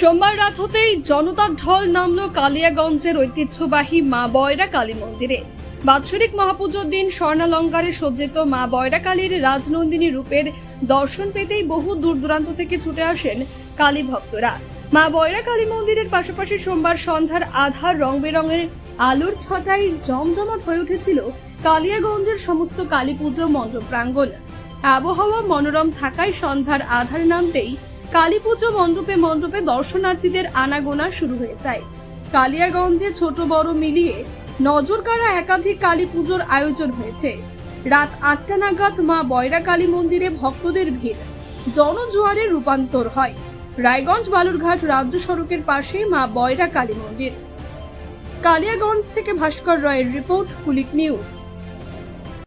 সোমবার রাত হতেই জনতার ঢল নামল কালিয়াগঞ্জের ঐতিহ্যবাহী মা বয়রা কালী মন্দিরে। বাৎসরিক মহাপুজোর দিন স্বর্ণালঙ্কারে সজ্জিত মা বয়রা কালীর রাজনন্দিনী রূপের দর্শন পেতেই বহু দূর দূরান্ত থেকে ছুটে আসেন কালী ভক্তরা। মা বয়রা কালী মন্দিরের পাশাপাশি সোমবার সন্ধ্যার আধার রং বেরঙের আলোর ছটায় জমজমাট হয়ে উঠেছিল কালিয়াগঞ্জের সমস্ত কালী পুজো মণ্ডপ প্রাঙ্গণ। আবহাওয়া মনোরম থাকায় সন্ধ্যার আধার নামতেই কালী পুজো মণ্ডপে মণ্ডপে দর্শনার্থীদের আনাগোনা শুরু হয়ে যায়। কালিয়াগঞ্জে ছোট বড় মিলিয়ে নজর কাড়া একাধিক কালী পুজোর আয়োজন হয়েছে। রাত আটটা নাগাদ মা বয়রা কালী মন্দিরে ভক্তদের ভিড়। জনজোয়ারে রূপান্তর হয়। রায়গঞ্জ বালুরঘাট রাজ্য সড়কের পাশে মা বয়রা কালী মন্দির। কালিয়াগঞ্জ থেকে ভাস্কর রয়ের রিপোর্ট, কুলিক নিউজ।